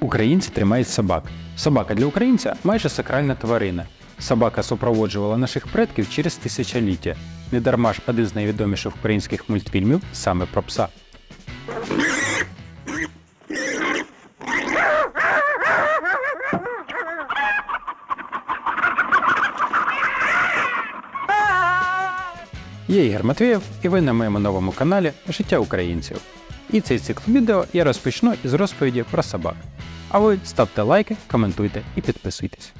Українці тримають собак. Собака для українця майже сакральна тварина. Собака супроводжувала наших предків через тисячоліття. Недарма ж один з найвідоміших українських мультфільмів саме про пса. Я Ігор Матвієв, і ви на моєму новому каналі Життя українців. І цей цикл відео я розпочну із розповіді про собак. А ви ставте лайки, коментуйте і підписуйтесь.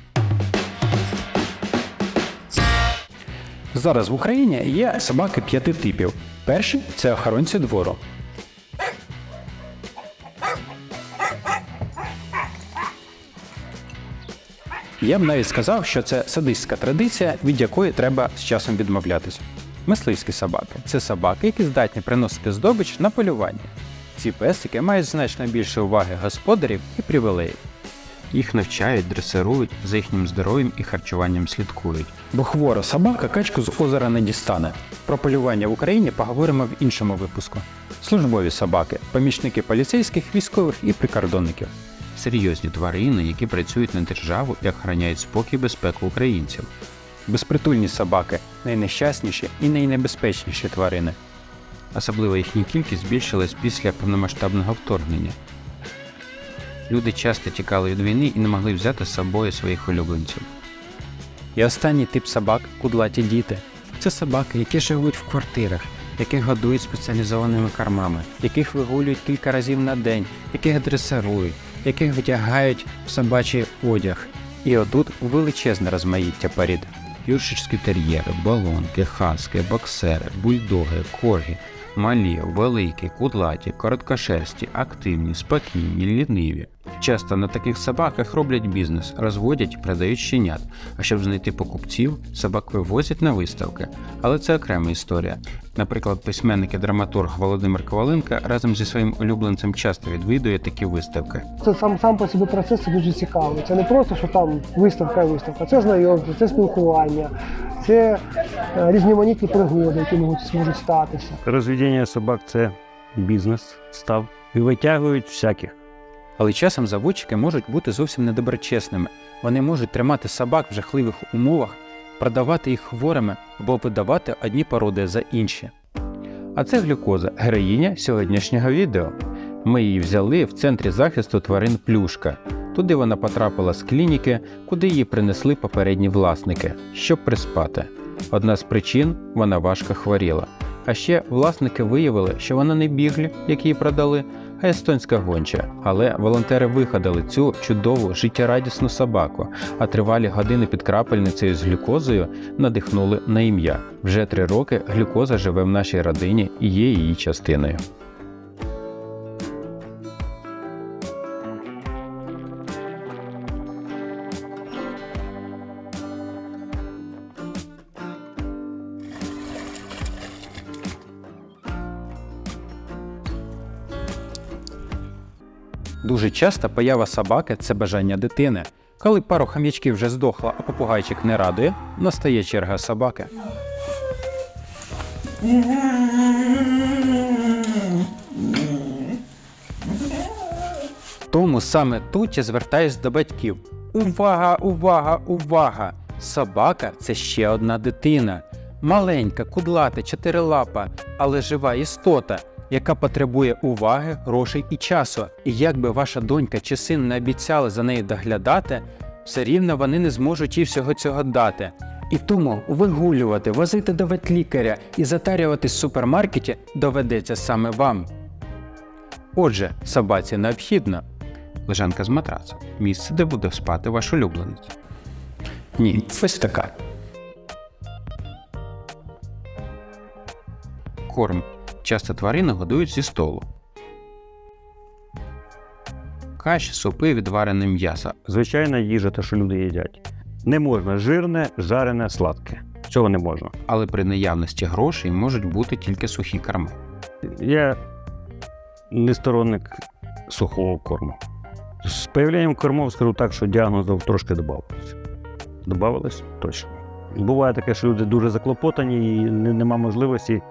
Зараз в Україні є собаки п'яти типів. Перший це охоронці двору. Я б навіть сказав, що це садистська традиція, від якої треба з часом відмовлятися. Мисливські собаки це собаки, які здатні приносити здобич на полювання. Ці песики мають значно більше уваги господарів і привілеїв. Їх навчають, дресирують, за їхнім здоров'ям і харчуванням слідкують. Бо хвора собака качку з озера не дістане. Про полювання в Україні поговоримо в іншому випуску. Службові собаки, помічники поліцейських, військових і прикордонників. Серйозні тварини, які працюють на державу і охороняють спокій і безпеку українців. Безпритульні собаки найнещасніші і найнебезпечніші тварини. Особливо їхня кількість збільшилась після повномасштабного вторгнення. Люди часто тікали від війни і не могли взяти з собою своїх улюбленців. І останній тип собак кудлаті діти. Це собаки, які живуть в квартирах, яких годують спеціалізованими кормами, яких вигулюють кілька разів на день, яких дресирують, яких вдягають в собачий одяг. І отут величезне розмаїття порід. Юршицькі тер'єри, балонки, хаски, боксери, бульдоги, коргі, малі, великі, кудлаті, короткошерсті, активні, спокійні, ліниві. Часто на таких собаках роблять бізнес, розводять продають щенят. А щоб знайти покупців, собак вивозять на виставки. Але це окрема історія. Наприклад, письменник і драматург Володимир Коваленко разом зі своїм улюбленцем часто відвідує такі виставки. Це сам сам по собі процес дуже цікавий. Це не просто, що там виставка і виставка, це знайомство, це спілкування, це е, різноманітні пригоди, які можуть можуть статися. Розведення собак це бізнес став. І витягують всяких. Але часом заводчики можуть бути зовсім недоброчесними. Вони можуть тримати собак в жахливих умовах, продавати їх хворими або видавати одні породи за інші. А це глюкоза, героїня сьогоднішнього відео. Ми її взяли в центрі захисту тварин Плюшка. Туди вона потрапила з клініки, куди її принесли попередні власники, щоб приспати. Одна з причин вона важко хворіла. А ще власники виявили, що вона не біглі, які її продали, естонська гонча. Але волонтери вигадали цю чудову життєрадісну собаку, а тривалі години під крапельницею з глюкозою надихнули на ім'я. Вже три роки глюкоза живе в нашій родині і є її частиною. Дуже часто поява собаки це бажання дитини. Коли пару хам'ячків вже здохла, а попугайчик не радує, настає черга собаки. Тому саме тут я звертаюсь до батьків. Увага, увага, увага! Собака це ще одна дитина. Маленька, кудлата, чотирилапа, але жива істота, яка потребує уваги, грошей і часу. І як би ваша донька чи син не обіцяли за нею доглядати, все рівно вони не зможуть їй всього цього дати. І тому вигулювати, возити до ветлікаря і затарюватись в супермаркеті доведеться саме вам. Отже, собаці необхідно лежанка з матрацом, місце, де буде спати ваш улюбленець. Ні, ось така. Корм. Часто тварини годують зі столу. Каші, супи, відварене м'ясо. Звичайна їжа, те, що люди їдять. Не можна жирне, жарене, сладке. Цього не можна. Але при наявності грошей можуть бути тільки сухі корми. Я не сторонник сухого корму. З появленням кормов скажу так, що діагнозів трошки додавалося. Добавилось точно. Буває таке, що люди дуже заклопотані і нема можливості,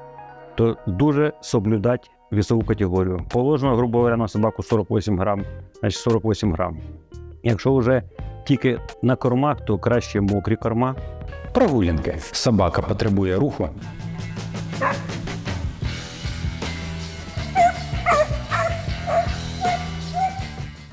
то дуже соблюдати вісову категорію. Положено, грубо говоря, на собаку 48 грам, значить 48 грам. Якщо вже тільки на кормах, то краще мокрі корма. Прогулянки. Собака потребує руху.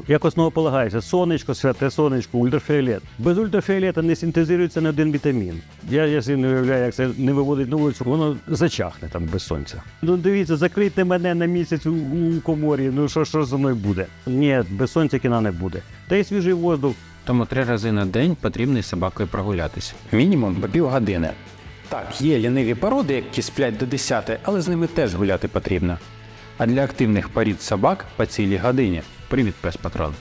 Як основополагається, сонечко, святе сонечко, ультрафіолет. Без ультрафіолета не синтезується не один вітамін. Я, я собі не уявляю, як це не виводить на вулицю, воно зачахне там без сонця. Ну дивіться, закрийте мене на місяць у, у коморі. Ну що, що зі мною буде? Ні, без сонця кіна не буде. Та й свіжий воздух. Тому три рази на день потрібно із собакою прогулятися. Мінімум по півгодини. Так, є ліниві породи, які сплять до 10, але з ними теж гуляти потрібно. А для активних порід собак по цілій годині. Привіт, пес патрон.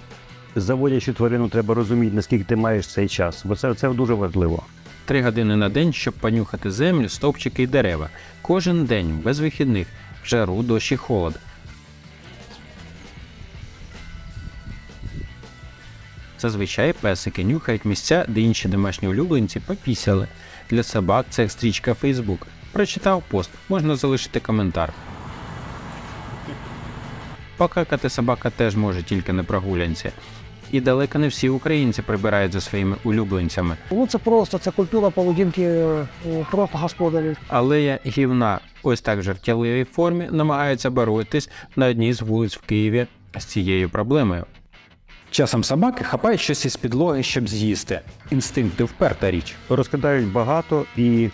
Заводячи тварину, треба розуміти, наскільки ти маєш цей час, бо це, це дуже важливо. Три години на день, щоб понюхати землю, стовпчики і дерева. Кожен день, без вихідних, в жару, дощ і холод. Зазвичай песики нюхають місця, де інші домашні улюбленці попісяли. Для собак це стрічка Facebook. Прочитав пост, можна залишити коментар. Покакати собака теж може тільки на прогулянці. І далеко не всі українці прибирають за своїми улюбленцями. Ну це просто це культура поведінки е, просто господарів. Алея гівна ось так в жартівливій формі намагається боротись на одній з вулиць в Києві з цією проблемою. Часом собаки хапають щось із підлоги, щоб з'їсти. Інстинкти вперта річ. Розкидають багато і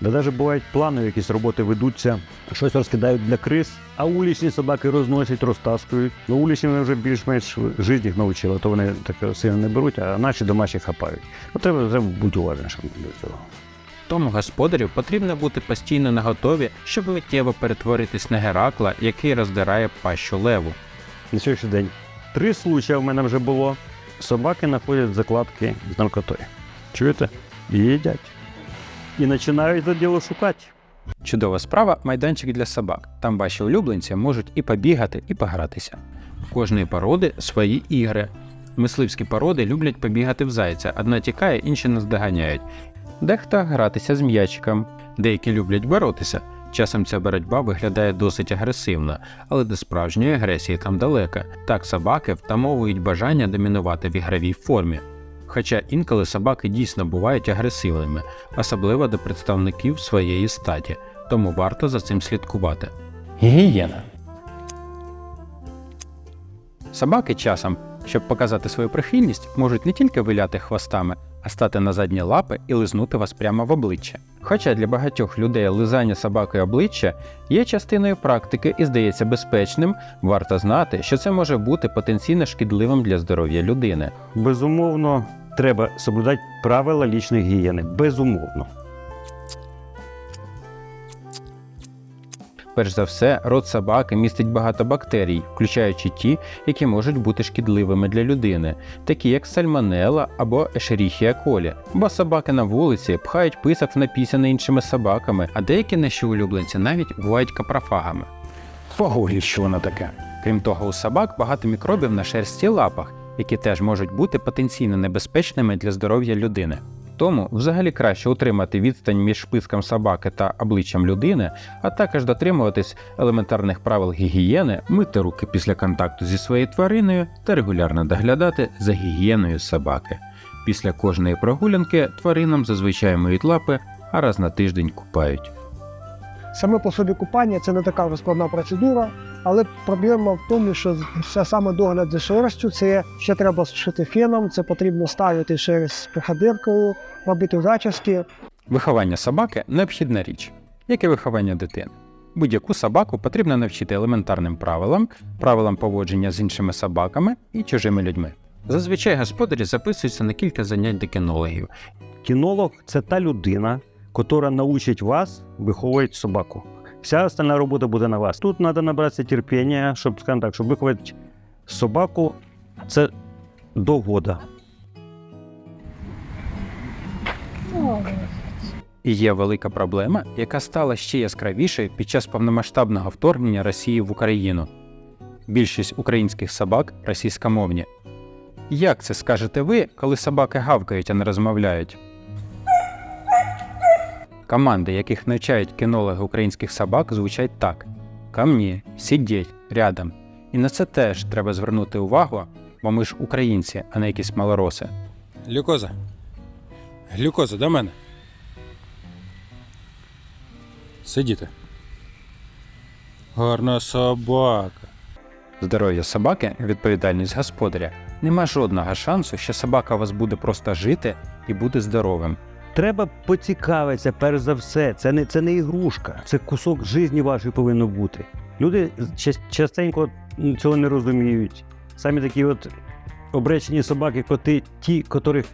да навіть бувають плани, якісь роботи ведуться, щось розкидають для криз, а улічні собаки розносять, розтаскують. Ну, улічні вони вже більш-менш життя їх навчили, то вони так сильно не беруть, а наші домашні хапають. Ну, треба, треба бути уважнішим до цього. Тому господарю потрібно бути постійно наготові, щоб миттєво перетворитись на Геракла, який роздирає пащу леву. На сьогоднішній день три случаї в мене вже було. Собаки знаходять закладки з наркотою. Чуєте? І їдять. І починають це діло шукати. Чудова справа майданчик для собак. Там ваші улюбленці можуть і побігати, і погратися. У кожної породи свої ігри. Мисливські породи люблять побігати в зайця, одна тікає, інші наздоганяють. Дехто гратися з м'ячиком, деякі люблять боротися. Часом ця боротьба виглядає досить агресивно, але до справжньої агресії там далеко. Так собаки втамовують бажання домінувати в ігровій формі. Хоча інколи собаки дійсно бувають агресивними, особливо до представників своєї статі, тому варто за цим слідкувати. Гігієна. Собаки часом, щоб показати свою прихильність, можуть не тільки виляти хвостами, а стати на задні лапи і лизнути вас прямо в обличчя. Хоча для багатьох людей лизання собакою обличчя є частиною практики і здається безпечним, варто знати, що це може бути потенційно шкідливим для здоров'я людини. Безумовно, треба соблюдати правила лічної гігієни. Безумовно. Перш за все, рот собаки містить багато бактерій, включаючи ті, які можуть бути шкідливими для людини, такі як сальмонелла або ешеріхія колі. Бо собаки на вулиці пхають писок в напісяне іншими собаками, а деякі наші улюбленці навіть бувають капрофагами. Погугліть, що воно таке. Крім того, у собак багато мікробів на шерсті лапах, які теж можуть бути потенційно небезпечними для здоров'я людини. Тому взагалі краще утримати відстань між писком собаки та обличчям людини, а також дотримуватись елементарних правил гігієни, мити руки після контакту зі своєю твариною та регулярно доглядати за гігієною собаки. Після кожної прогулянки тваринам зазвичай миють лапи, а раз на тиждень купають. Саме по собі купання це не така вже складна процедура, але проблема в тому, що це саме догляд за шерстю, це ще треба сушити феном, це потрібно ставити шерсть приходиркою, робити зачіски. Виховання собаки необхідна річ, як і виховання дитини. Будь-яку собаку потрібно навчити елементарним правилам, правилам поводження з іншими собаками і чужими людьми. Зазвичай господарі записуються на кілька занять до кінологів. Кінолог це та людина, яка научить вас виховувати собаку. Вся остальна робота буде на вас. Тут треба набратися терпіння, щоб, скажімо так, щоб виховати собаку, це до года. І є велика проблема, яка стала ще яскравішою під час повномасштабного вторгнення Росії в Україну. Більшість українських собак російськомовні. Як це скажете ви, коли собаки гавкають, а не розмовляють? Команди, яких навчають кінологи українських собак, звучать так: ко мне, сидіть рядом. І на це теж треба звернути увагу, бо ми ж українці, а не якісь малороси. Глюкоза. Глюкоза, до мене. Сидіти. Гарна собака. Здоров'я собаки відповідальність господаря. Нема жодного шансу, що собака у вас буде просто жити і буде здоровим. Треба поцікавитися, перш за все. Це не, це не ігрушка, це кусок житті вашої повинно бути. Люди частенько цього не розуміють. Самі такі от обречені собаки, коти, ті, котрих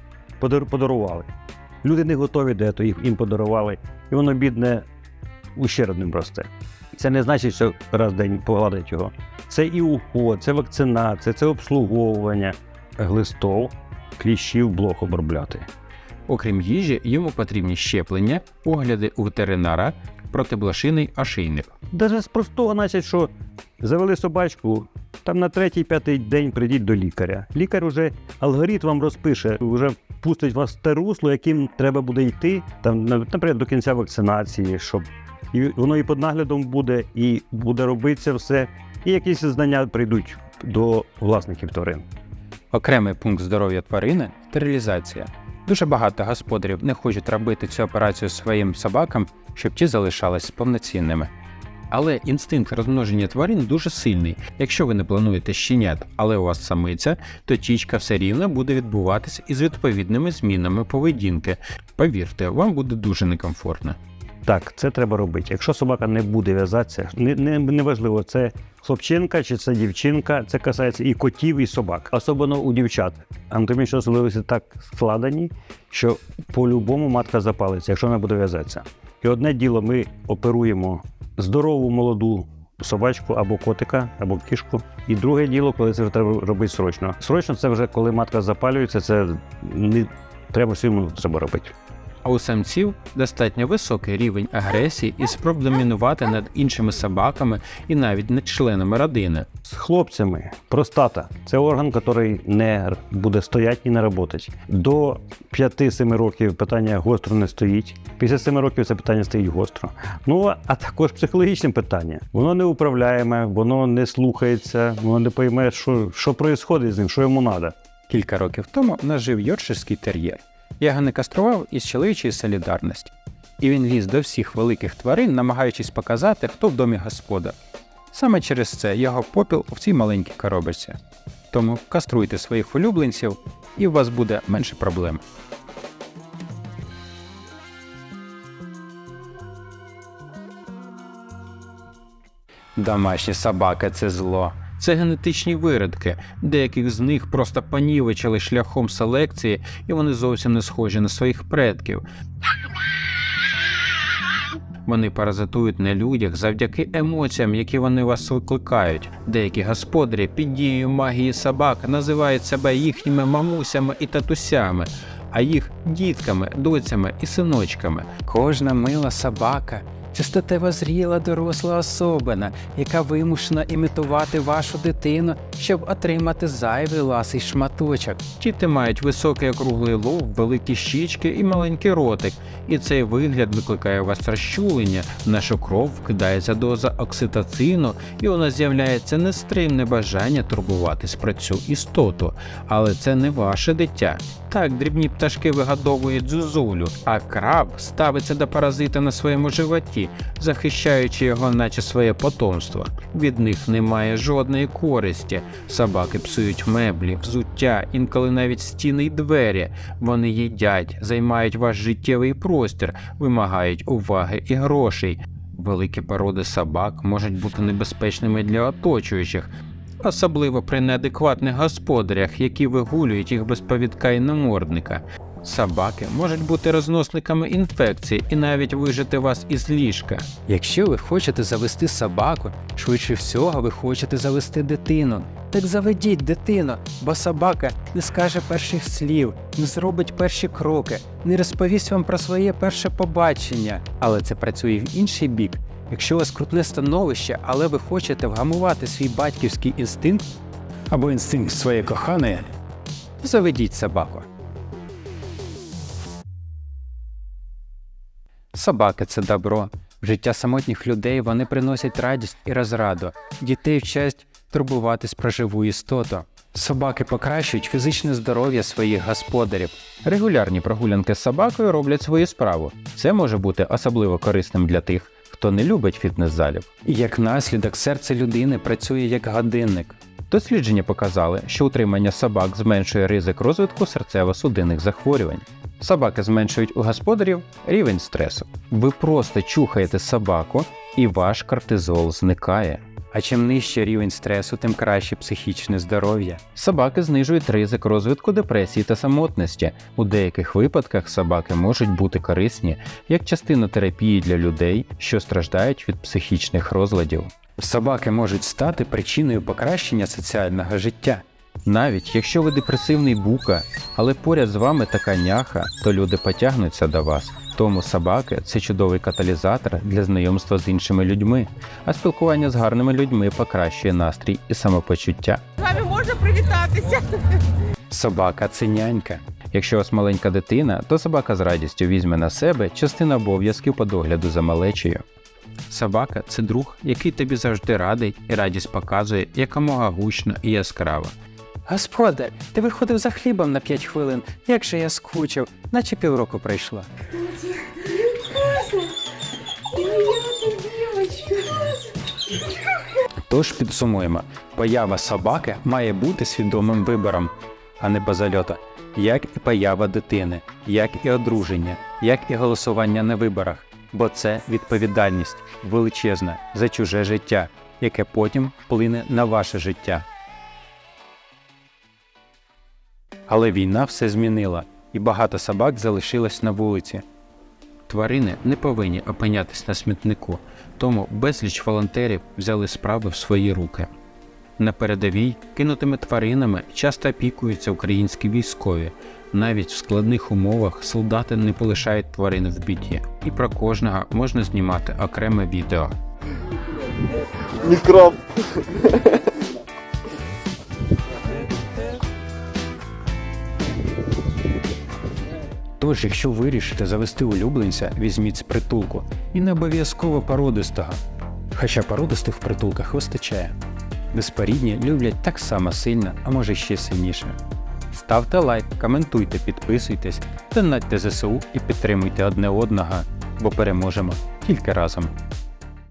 подарували. Люди не готові до того, їх їм подарували, і воно бідне ущербним росте. Це не значить, що раз в день погладить його. Це і уход, це вакцинація, це обслуговування глистов, кліщів, блох обробляти. Окрім їжі, йому потрібні щеплення, огляди у ветеринара, протиблошиний ошейник. Даже з простого, значить, що завели собачку, там на третій-п'ятий день прийдіть до лікаря. Лікар уже алгоритм вам розпише, вже пустить вас в те русло, яким треба буде йти, там, наприклад, до кінця вакцинації, щоб і воно і під наглядом буде, і буде робитися все, і якісь знання прийдуть до власників тварин. Окремий пункт здоров'я тварини стерилізація. Дуже багато господарів не хочуть робити цю операцію своїм собакам, щоб ті залишались повноцінними. Але інстинкт розмноження тварин дуже сильний. Якщо ви не плануєте щенят, але у вас самиця, то тічка все рівно буде відбуватись із відповідними змінами поведінки. Повірте, вам буде дуже некомфортно. Так, це треба робити. Якщо собака не буде в'язатися, не, не, неважливо, це хлопчинка чи це дівчинка, це касається і котів, і собак. Особливо у дівчат. Анатомічні особливості так складені, що по-любому матка запалиться, якщо вона буде в'язатися. І одне діло, ми оперуємо здорову молоду собачку або котика, або кішку. І друге діло, коли це вже треба робити срочно. Срочно це вже коли матка запалюється, це не треба всьому треба робити. А у самців достатньо високий рівень агресії і спроб домінувати над іншими собаками і навіть над членами родини. З хлопцями простата це орган, який не р- буде стояти і не працювати. До 5-7 років питання гостро не стоїть. Після 7 років це питання стоїть гостро. Ну а також психологічне питання. Воно не управляєме, воно не слухається, воно не пойме, що, що відбувається з ним, що йому треба. Кілька років тому у нас йоркширський тер'єр. Я його не кастрував із чоловічої солідарності. І він ліз до всіх великих тварин, намагаючись показати, хто в домі господар. Саме через це його попіл в цій маленькій коробочці. Тому каструйте своїх улюбленців, і у вас буде менше проблем. Домашні собаки це зло. Це генетичні виродки. Деяких з них просто понівечили шляхом селекції, і вони зовсім не схожі на своїх предків. Вони паразитують на людях завдяки емоціям, які вони вас викликають. Деякі господарі під дією магії собак називають себе їхніми мамусями і татусями, а їх дітками, доцями і синочками. Кожна мила собака це статево зріла доросла особина, яка вимушена імітувати вашу дитину, щоб отримати зайвий ласий шматочок. Діти мають високий округлий лоб, великі щічки і маленький ротик, і цей вигляд викликає у вас розчулення. В нашу кров вкидається доза окситоцину, і у нас з'являється нестримне бажання турбуватись про цю істоту. Але це не ваше дитя. Так, дрібні пташки вигадовують зозулю, а краб ставиться до паразита на своєму животі, захищаючи його, наче своє потомство. Від них немає жодної користі. Собаки псують меблі, взуття, інколи навіть стіни й двері. Вони їдять, займають ваш життєвий простір, вимагають уваги і грошей. Великі породи собак можуть бути небезпечними для оточуючих, особливо при неадекватних господарях, які вигулюють їх без повідка і намордника. Собаки можуть бути розносниками інфекцій і навіть вижити вас із ліжка. Якщо ви хочете завести собаку, швидше всього ви хочете завести дитину. Так заведіть дитину, бо собака не скаже перших слів, не зробить перші кроки, не розповість вам про своє перше побачення. Але це працює в інший бік. Якщо у вас крутне становище, але ви хочете вгамувати свій батьківський інстинкт або інстинкт своєї коханої, заведіть собаку. Собаки це добро. В життя самотніх людей вони приносять радість і розраду. Дітей вчать турбуватись про живу істоту. Собаки покращують фізичне здоров'я своїх господарів. Регулярні прогулянки з собакою роблять свою справу. Це може бути особливо корисним для тих, хто не любить фітнес-залів. І як наслідок серце людини працює як годинник. Дослідження показали, що утримання собак зменшує ризик розвитку серцево-судинних захворювань. Собаки зменшують у господарів рівень стресу. Ви просто чухаєте собаку, і ваш кортизол зникає. А чим нижче рівень стресу, тим краще психічне здоров'я. Собаки знижують ризик розвитку депресії та самотності. У деяких випадках собаки можуть бути корисні як частина терапії для людей, що страждають від психічних розладів. Собаки можуть стати причиною покращення соціального життя. Навіть якщо ви депресивний бука, але поряд з вами така няха, то люди потягнуться до вас. Тому собаки це чудовий каталізатор для знайомства з іншими людьми, а спілкування з гарними людьми покращує настрій і самопочуття. З вами можна привітатися. Собака це нянька. Якщо у вас маленька дитина, то собака з радістю візьме на себе частину обов'язків по догляду за малечею. Собака це друг, який тобі завжди радий і радість показує якомога гучно і яскраво. Господар, ти виходив за хлібом на 5 хвилин. Як же я скучив, наче півроку пройшло. Тож підсумуємо, поява собаки має бути свідомим вибором, а не базальота, як і поява дитини, як і одруження, як і голосування на виборах, бо це відповідальність величезна за чуже життя, яке потім вплине на ваше життя. Але війна все змінила, і багато собак залишилось на вулиці. Тварини не повинні опинятись на смітнику, тому безліч волонтерів взяли справи в свої руки. На передовій кинутими тваринами часто опікуються українські військові. Навіть в складних умовах солдати не полишають тварин в біді, і про кожного можна знімати окреме відео. Мікроб. Тож, якщо вирішите завести улюбленця, візьміть з притулку і не обов'язково породистого. Хоча породистих в притулках вистачає. Безпорідні люблять так само сильно, а може ще сильніше. Ставте лайк, коментуйте, підписуйтесь, донатьте ЗСУ і підтримуйте одне одного, бо переможемо тільки разом.